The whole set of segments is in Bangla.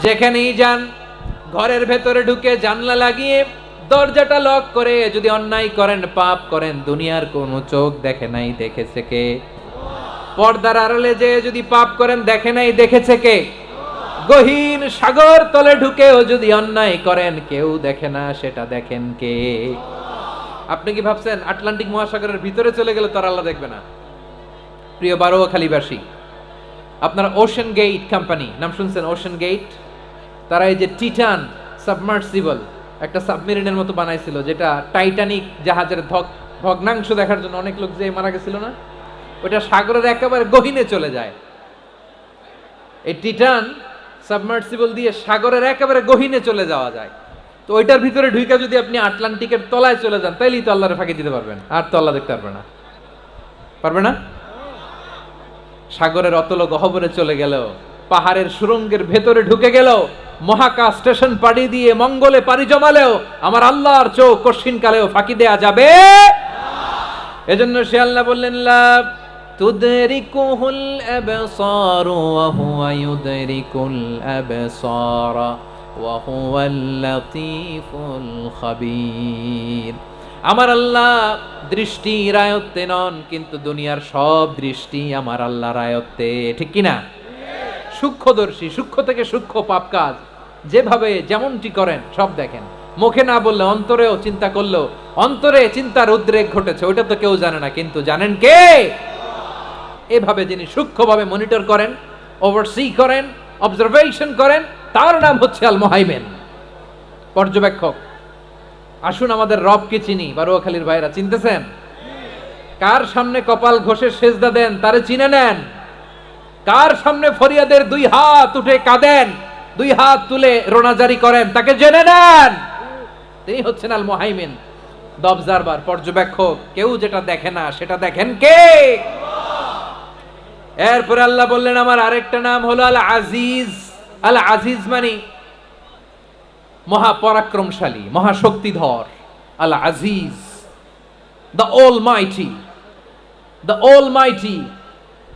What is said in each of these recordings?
যেখানেই যান, ঘরের ভেতরে ঢুকে জানলা লাগিয়ে দরজাটা লক করে যদি অন্যায় করেন, পাপ করেন, দুনিয়ার কোনো চোখ দেখে নাই, দেখেছে কে? পর্দার আড়ালে যে যদি পাপ করেন, দেখে নাই, দেখেছে কে? গহীন সাগর তলে ঢুকেও যদি অন্যায় করেন, কেউ দেখে না, সেটা দেখেন কে? আপনি কি ভাবছেন, আটলান্টিক মহাসাগরের ভিতরে চলে গেলে তার আল্লাহ দেখবে না? প্রিয় বারোয়াখালীবাসী, আপনার ওশেন গেট কোম্পানি নাম শুনছেন ওশেন গেট তারা এই যে টিটান সাবমার্সিবল একটা সাবমেরিনের মতো বানাইছিল, যেটা টাইটানিক জাহাজের ধক, ভগ্নাংশ দেখার জন্য অনেক লোক যে মারা গেছিল না? ওটা সাগরের একেবারে গহীনে চলে যায়। এই টিটান সাবমার্সিবল দিয়ে সাগরের একেবারে গহীনে চলে যাওয়া যায়। তো ওইটার ভিতরে ঢুকে যদি আপনি আটলান্টিকের তলায় চলে যান, তাইলেই তো আল্লাহরে ফাঁকি দিতে পারবেন। আর তো আল্লাহ দেখতে পারবে না। পারবে না? সাগরের অতল গহবরে চলে গেল পাহাড়ের সুরঙ্গের ভেতরে ঢুকে গেল মহাকাশ স্টেশন পাড়ি দিয়ে মঙ্গলে পাড়ি জমালেও আমার আল্লাহর চোখ কশিন কালেও ফাঁকি দেয়া যাবে এজন্য সে আল্লাহ বললেন, লা তুদরিকুহুল আবসার ওয়া হুয়া ইউদরিকুল আবসার আমার আল্লাহ দৃষ্টি রায়ত্তে নন, কিন্তু দুনিয়ার সব দৃষ্টি আমার আল্লাহ রায়ত্তে ঠিক কি না সূক্ষ্মদর্শী, সূক্ষ্ম থেকে সূক্ষ্ম পাপ কাজ। যেভাবে যেমনটি করেন, সব দেখেন। মুখে না বললে অন্তরেও চিন্তা করলেও, অন্তরে চিন্তার উদ্রেক ঘটেছে, ওইটা তো কেউ জানে না, কিন্তু জানেন কে? এভাবে যিনি সূক্ষ্মভাবে মনিটর করেন ওভারসি করেন অবজারভেশন করেন, তার নাম হচ্ছে আল মোহাইমেন পর্যবেক্ষক, আসুন আমাদের রবকে চিনি, বারুয়াখালীর ভাইরা, চিনতেছেন? কার সামনে কপাল ঘষে সেজদা দেন, তারে চিনে নেন। কার সামনে ফরিয়াদের দুই হাত উঠে কাঁদেন, দুই হাত তুলে রোনাজারি করেন, তাকে জেনে নেন। তিনি হচ্ছেন আল মোহাইমিন দ্য অবজারভার পর্যবেক্ষক। কেউ যেটা দেখে না, সেটা দেখেন কে? এরপরে আল্লাহ বললেন, আমার আরেকটা নাম হলো আল আজিজ আল আজিজ মানে মহাপরাক্রমশালী, মহাশক্তিধর। আল আজিজ দ্য ওল মাইটি দ্য ওল মাইটি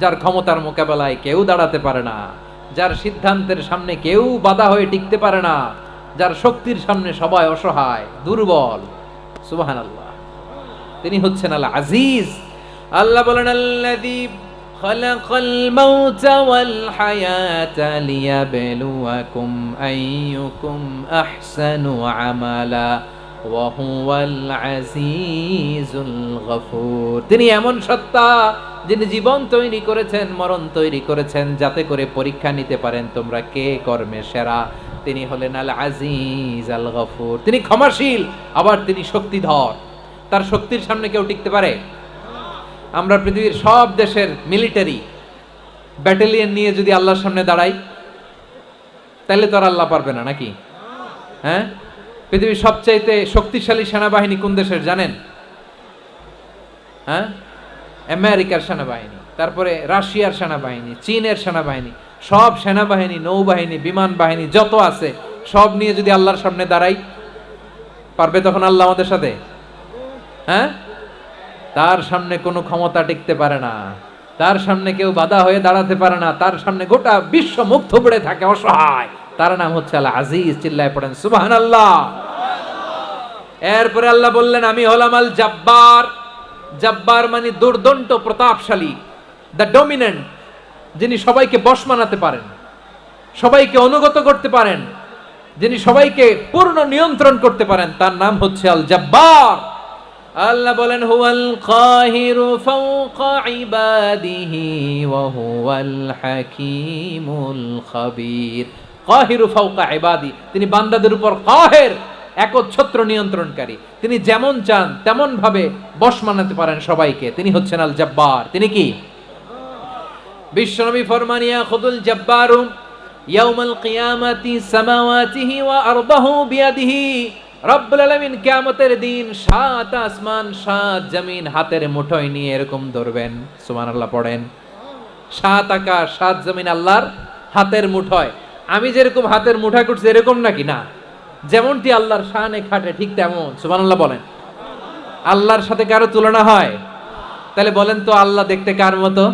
যার ক্ষমতার মোকাবেলায় কেউ দাঁড়াতে পারে না যার সিদ্ধান্তের সামনে কেউ বাধা হয়ে টিকতে পারে না যার শক্তির সামনে সবাই অসহায় দুর্বল সুবাহান আল্লাহ তিনি হচ্ছেন আল আজিজ আল্লাহ বলেন আল্লাযী خلق الموت والحياة ليبلوكم أيكم أحسن عملا وهو العزيز الغفور তিনি এমন সত্তা যিনি জীবন তৈরি করেছেন, মরণ তৈরি করেছেন, যাতে করে পরীক্ষা নিতে পারেন তোমরা কে কর্মে সেরা? তিনি হলেন আল আজিজ আল গফুর তিনি ক্ষমাশীল, আবার তিনি শক্তিধর। তার শক্তির সামনে কেউ টিকতে পারে? আমরা পৃথিবীর সব দেশের মিলিটারি ব্যাটালিয়ন নিয়ে যদি আল্লাহর সামনে দাঁড়াই, তাহলে তো আর আল্লাহ পারবে না, নাকি? হ্যাঁ? পৃথিবীর সবচাইতে শক্তিশালী সেনাবাহিনী কোন দেশের জানেন? হ্যাঁ? আমেরিকার সেনাবাহিনী, তারপরে রাশিয়ার সেনাবাহিনী, চীনের সেনাবাহিনী, সব সেনাবাহিনী, নৌবাহিনী, বিমান বাহিনী, যত আছে, সব নিয়ে যদি আল্লাহর সামনে দাঁড়াই, পারবে তখন আল্লাহ আমাদের সাথে? হ্যাঁ? তার সামনে কোনো ক্ষমতা টিকতে পারে না। তার সামনে কেউ বাধা হয়ে দাঁড়াতে পারে না। তার সামনে গোটা বিশ্ব মুগ্ধ পড়ে থাকে, অসহায়। তার নাম হচ্ছে আল্লাহ আজিজ, চিল্লায় পড়েন সুবাহান আল্লাহ এরপরে আল্লাহ বললেন, আমি হলাম আল জাব্বার জাব্বার মানে দুর্দন্ত প্রতাপশালী দ্য ডমিনেন্ট যিনি সবাইকে বশ মানাতে পারেন সবাইকে অনুগত করতে পারেন যিনি সবাইকে পূর্ণ নিয়ন্ত্রণ করতে পারেন তার নাম হচ্ছে আল জাব্বার আল্লাহ বলেন হুয়াল কাহিরু ফাওকা ইবাদিহি ওয়া হুয়াল হাকীমুল খাবীর। কাহিরু ফাওকা ইবাদি তিনি বান্দাদের উপর কাহের। একচ্ছত্র নিয়ন্ত্রণকারী। তিনি যেমন চান তেমন ভাবে বশ মানাতে পারেন সবাইকে। তিনি হচ্ছেন আল জাব্বার তিনি কি? বিশ্বনবী ফরমানিয়া, খুদুল জাব্বারু ইয়াউমাল কিয়ামাতি সামাওয়াতিহি ওয়া আরদাহু বিয়াদিহি। রব্বুল আলামিন কিয়ামতের দিন সাত আসমান, সাত জমিন হাতের মুঠোয় নিয়ে এরকম ধরবেন। সুবহানাল্লাহ, পড়েন। সাত আকাশ সাত জমিন আল্লাহর হাতের মুঠোয়। আমি যেরকম হাতের মুঠা করছি, এরকম নাকি? না। যেমনটি আল্লাহর শানে খাটে, ঠিক তেমন। সুবহানাল্লাহ বলেন। আল্লাহর সাথে কারও তুলনা হয়? তাহলে বলেন তো আল্লাহ দেখতে কার মতো?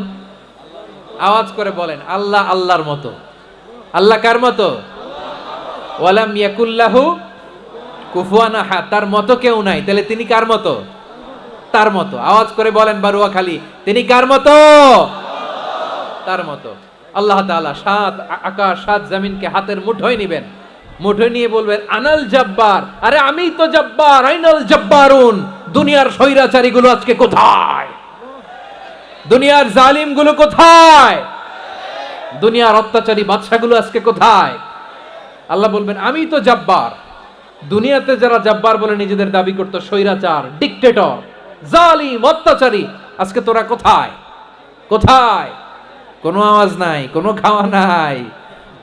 আওয়াজ করে বলেন, আল্লাহ আল্লাহর মতো। আল্লাহ কার মতো? ওয়ালাম ইয়াকুল্লাহু কুফুয়ানা হা তার মতো কেউ নাই। তাহলে তিনি কার মতো? তার মতো। আওয়াজ করে বলেন বারুয়া খালি তিনি কার মতো? তার মতো। আল্লাহ তাআলা সাত আকাশ, সাত জমিনকে হাতের মুঠোয় নিবেন। মুঠোয় নিয়ে বলবেন, আনাল জব্বার। আরে, আমি তো জব্বার, আইনাল জব্বারুন। দুনিয়ার স্বৈরাচারী গুলো আজকে কোথায়? দুনিয়ার জালিমগুলো কোথায়? দুনিয়ার অত্যাচারী বাদশাগুলো আজকে কোথায়? আল্লাহ বলবেন, আমি তো জব্বার। দুনিয়াতে যারা জব্বার বলে নিজেদের দাবি করতো, স্বৈরাচার, ডিকটেটর, জালিম, অত্যাচারী, আজকে তোরা কোথায়? কোথায়? কোনো আওয়াজ নাই, কোনো খাওয়া নাই।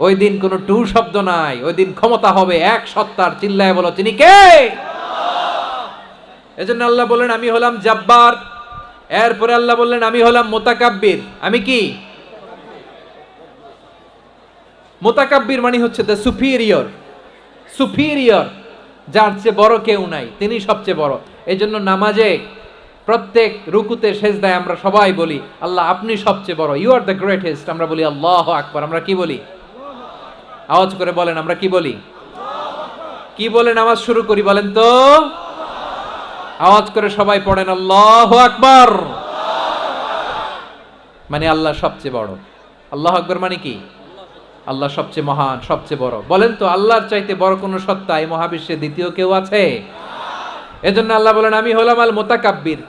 ওই দিন কোনো টু শব্দ নাই, ওই দিন ক্ষমতা হবে এক সত্তার, চিল্লায় বলো, তিনি কে? এজন্য আল্লাহ বললেন, আমি হলাম জব্বার। এরপরে আল্লাহ বললেন, আমি হলাম মোতাকাব্বির। আমি কি? মোতাকাব্বির মানে হচ্ছে দ্য সুপিরিয়র সুপিরিয়র যার চেয়ে বড় কেউ নাই, তিনি সবচেয়ে বড়। এই জন্য নামাজে প্রত্যেক রুকুতে সেজদায় আমরা সবাই বলি, আল্লাহ, আপনি সবচেয়ে বড় ইউ আর দ্য গ্রেটেস্ট আমরা বলি, আল্লাহ আকবার। আমরা কি বলি? আওয়াজ করে বলেন, আমরা কি বলি? কি বলে নামাজ শুরু করি বলেন তো? আওয়াজ করে সবাই পড়েন, আল্লাহ আকবর। মানে আল্লাহ সবচেয়ে বড়। আল্লাহ আকবর মানে কি? আল্লাহ সবচেয়ে মহান, সবচেয়ে বড়। বলেন তো, আল্লাহর চাইতে বড় কোনো সত্তা এই মহাবিশ্বে দ্বিতীয় কেউ আছে? এজন্য আল্লাহ বলেন, আমি হলাম আল মোতাকাব্বির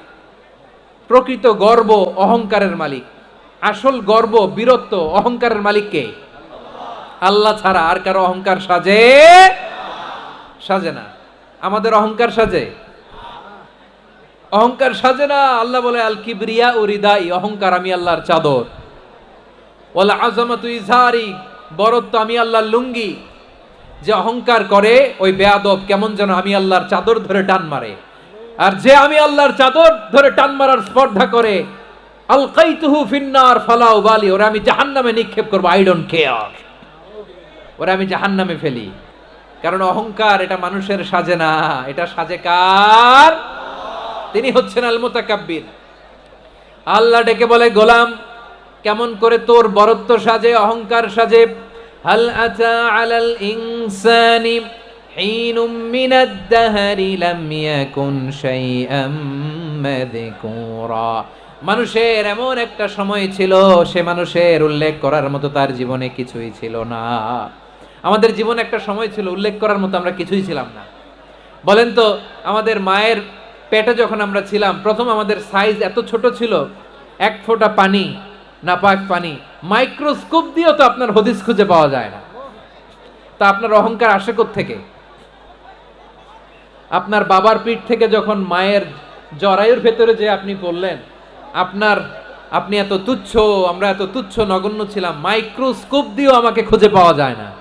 প্রকৃত গর্ব, অহংকারের মালিক। আসল গর্ব, বীরত্ব, অহংকারের মালিক কে? আল্লাহ ছাড়া আর কারও অহংকার সাজে? সাজে না। আমাদের অহংকার সাজে? অহংকার সাজে না। আল্লাহ বলে আল কিবরিয়া ও রিদাই, অহংকার আমি আল্লাহর চাদর। ওলা আজমাতু ইজহারি বরত্ব আমি আল্লাহর লুঙ্গি। যে অহংকার করে, ওই বেয়াদব কেমন যেন আমি আল্লাহর চাদর ধরে টান মারে। আর যে আমি আল্লাহর চাদর ধরে টান মারার স্পর্ধা করে আল কাইতুহু ফিন্নার ফালাউ বালি ওরা আমি জাহান্নামে নিক্ষেপ করব, আই ডোন্ট কেয়ার। ওরা আমি জাহান্নামে ফেলি। কারণ অহংকার এটা মানুষের সাজে না, এটা সাজে কার? তিনি হচ্ছেন আল মুতাকাব্বির আল্লাহ ডেকে বলে, গোলাম, কেমন করে তোর বরত্ব সাজে, অহংকার সাজে? হাল আতা আলাল ইনসানি হিনুম মিনাদ দাহরি লাম ইয়াকুন শাইআম মাযকুরা। মানুষের এমন একটা সময় ছিল, সে মানুষের উল্লেখ করার মতো তার জীবনে কিছুই ছিল না। আমাদের জীবনে একটা সময় ছিল, উল্লেখ করার মতো আমরা কিছুই ছিলাম না। বলেন তো, আমাদের মায়ের পেটে যখন আমরা ছিলাম, প্রথম আমাদের সাইজ এত ছোট ছিল, এক ফোঁটা পানি, নাপাক পানি মাইক্রোস্কোপ দিয়েও তো আপনার হদিস খুঁজে পাওয়া যায় না। তা আপনার অহংকার আসে থেকে আপনার বাবার পিঠ থেকে যখন মায়ের জরায়ুর ভেতরে যে আপনি বললেন আপনার, আপনি এত তুচ্ছ, আমরা এত তুচ্ছ নগণ্য ছিলাম মাইক্রোস্কোপ দিয়েও আমাকে খুঁজে পাওয়া যায় না।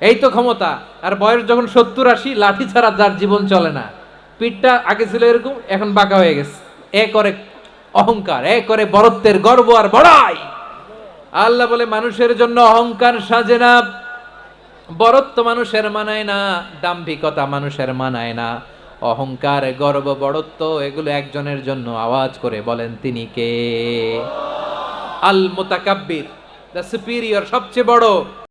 এই তো ক্ষমতা। আর বয়স যখন সত্তর আশি, লাঠি ছাড়া যার জীবন চলে না। পিঠটা আগে ছিল এরকম, এখন বাঁকা হয়ে গেছে। এ করে অহংকার, এ করে বরত্বের গর্ব আর বড়াই। আল্লাহ বলে, মানুষের জন্য অহংকার সাজে না। বরত্ব মানুষের মানায় না, দাম্ভিকতা মানুষের মানায় না। অহংকার, গর্ব বড়ত্ব এগুলো একজনের জন্য আওয়াজ করে বলেন তিনি কে? আল মুতাকাব্বির দ্য সুপিরিয়র সবচেয়ে বড়।